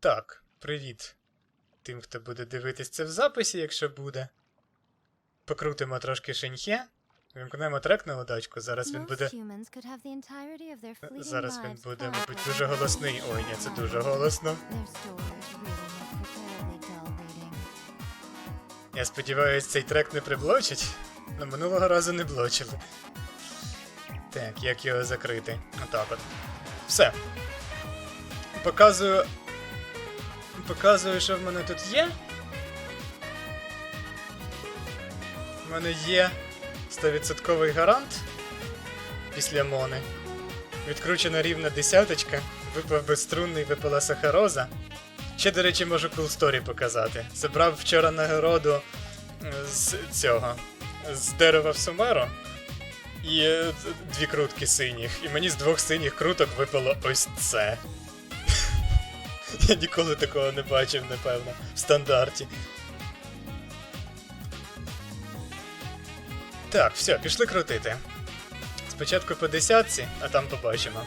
Так, привіт. Тим, хто буде дивитись це в записі, якщо буде. Покрутимо трошки шеньхе. Вимкнемо трек на удачку. Зараз він буде. Зараз він буде, мабуть, дуже голосний. Ой, ні, це дуже голосно. Я сподіваюся, цей трек не приблочить. Но минулого разу не блочили. Так, як його закрити? Отак от. Все. Показую. Показую, що в мене тут є. У мене є 100% гарант після мони. Відкручена рівна десяточка, випав безструнний, випала сахароза. Ще, до речі, можу cool story показати. Забрав вчора нагороду е, з цього. З дерева в Сумеро. І е, дві крутки синіх. І мені з двох синіх круток випало ось це. Я ніколи такого не бачив, напевно, в стандарті. Так, все, пішли крутити. Спочатку по десятці, а там побачимо.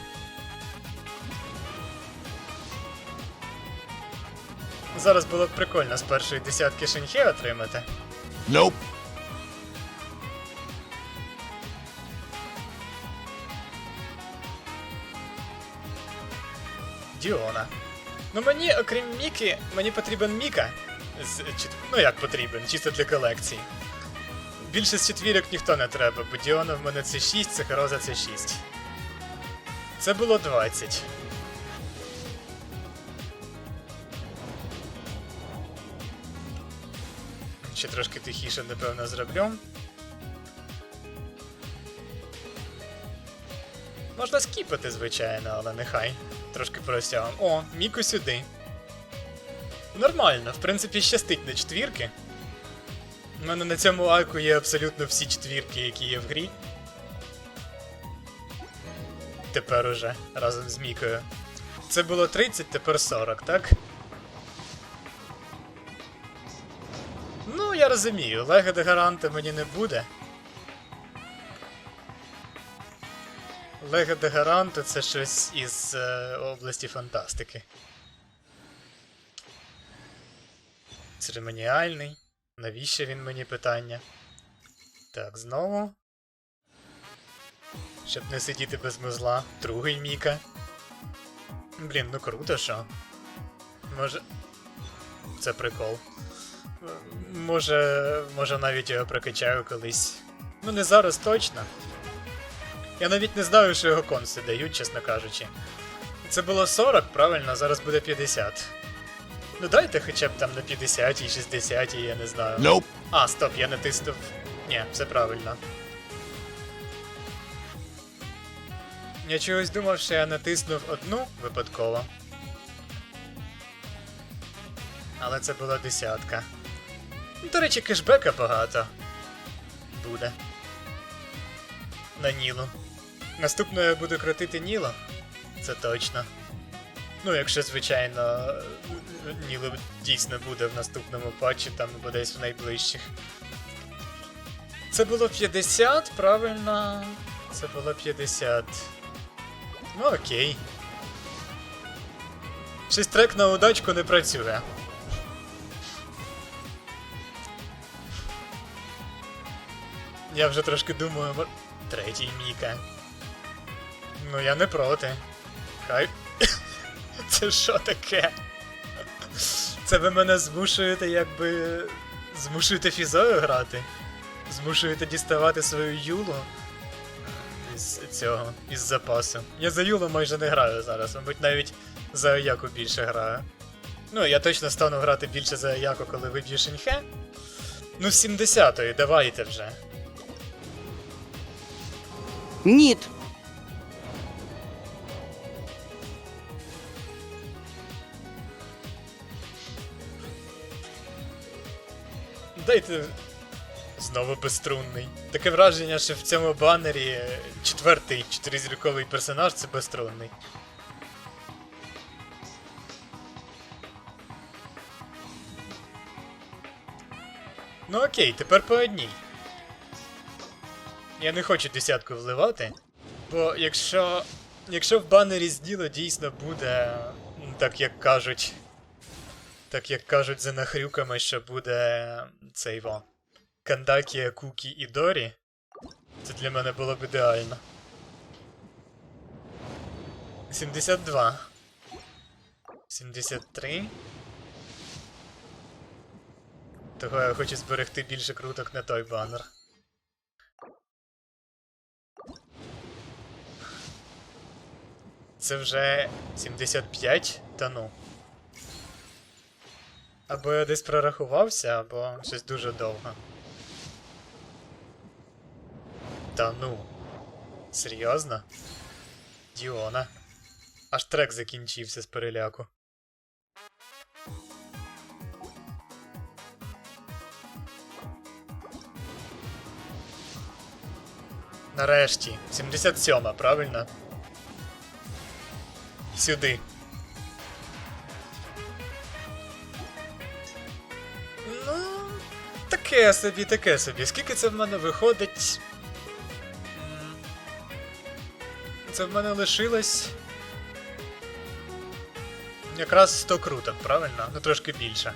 Зараз було б прикольно з першої десятки шинхе отримати. Nope. Діона. Ну мені, окрім Міки, мені потрібен Міка. З, чет- ну як потрібен, чисто для колекції. Більше з четвірок ніхто не треба, бо Діона в мене це 6, Сахароза це 6. Це було 20. Ще трошки тихіше, напевно, зроблю. Можна скіпати, звичайно, але нехай. Трошки просягом. О, Міку сюди. Нормально, в принципі, щастить на четвірки. У мене на цьому арку є абсолютно всі четвірки, які є в грі. Тепер уже разом з Мікою. Це було 30, тепер 40, так? Ну, я розумію, легеди гаранта мені не буде. Лего де Гаранто це щось із е, області фантастики. Церемоніальний. Навіщо він мені питання? Так, знову. Щоб не сидіти без музла. Другий Міка. Блін, ну круто, що. Може. Це прикол. Може. Може навіть його прокачаю колись. Ну не зараз точно. Я навіть не знаю, що його конси дають, чесно кажучи. Це було 40, правильно, зараз буде 50. Ну дайте хоча б там на 50 і 60, я не знаю. Nope. А, стоп, я натиснув. Ні, все правильно. Я чогось думав, що я натиснув одну випадково. Але це була десятка. Ну, До речі, кешбека багато. Буде. На Нілу. Наступно я буду крутити Ніло. Це точно. Ну, якщо, звичайно, Ніло дійсно буде в наступному патчі, там або десь в найближчих. Це було 50, правильно? Це було 50. Ну окей. Щось трек на удачку не працює. Я вже трошки думаю, третій Міка. Ну я не проти. Хай. Це що таке? Це ви мене змушуєте якби. Змушуєте фізою грати? Змушуєте діставати свою юлу із цього, із запасу. Я за юлу майже не граю зараз, мабуть, навіть за Аяку більше граю. Ну, я точно стану грати більше за Аяку, коли виб'ю Шинхе. Ну, з 70-ї, давайте вже. Ніт. Дайте знову безструнний. Таке враження, що в цьому банері четвертий чотиризірковий персонаж це безструнний. Ну окей, тепер по одній. Я не хочу десятку вливати, бо якщо. Якщо в банері з діло дійсно буде, так як кажуть, Так як кажуть за нахрюками, що буде цей во. Кандакія, Кукі і Дорі. Це для мене було б ідеально. 72. 73. Того я хочу зберегти більше круток на той банер. Це вже 75? Та ну. Або я десь прорахувався, або щось дуже довго. Та ну. Серйозно? Діона. Аж трек закінчився з переляку. Нарешті. 77, правильно? Сюди. Таке собі, таке собі. Скільки це в мене виходить? Це в мене лишилось. Якраз 100 круток, правильно? Ну трошки більше.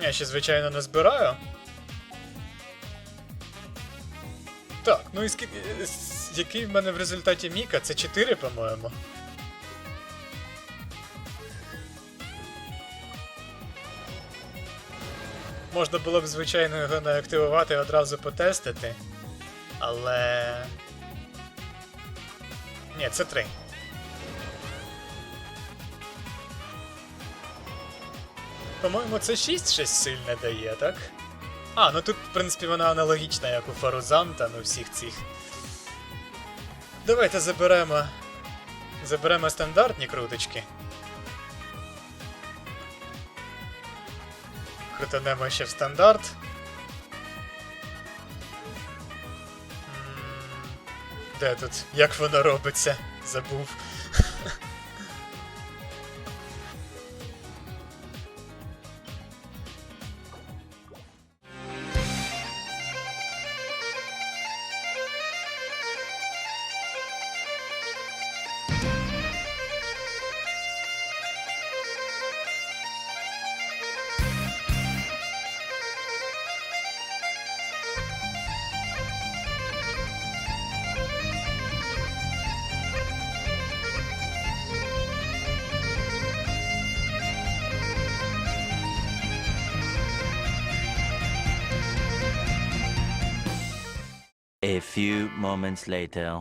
Я ще, звичайно, не збираю. Так, ну і скільки. Який в мене в результаті Міка? Це 4, по-моєму. Можна було б, звичайно, його не активувати і одразу потестити. Але. Ні, це 3. По-моєму, це 6 щось сильне дає, так? А, ну тут, в принципі, вона аналогічна, як у Фарузанта, ну всіх цих. Давайте заберемо. Заберемо стандартні круточки. Крутанемо ще в стандарт. Де тут? Як воно робиться? Забув. A few moments later.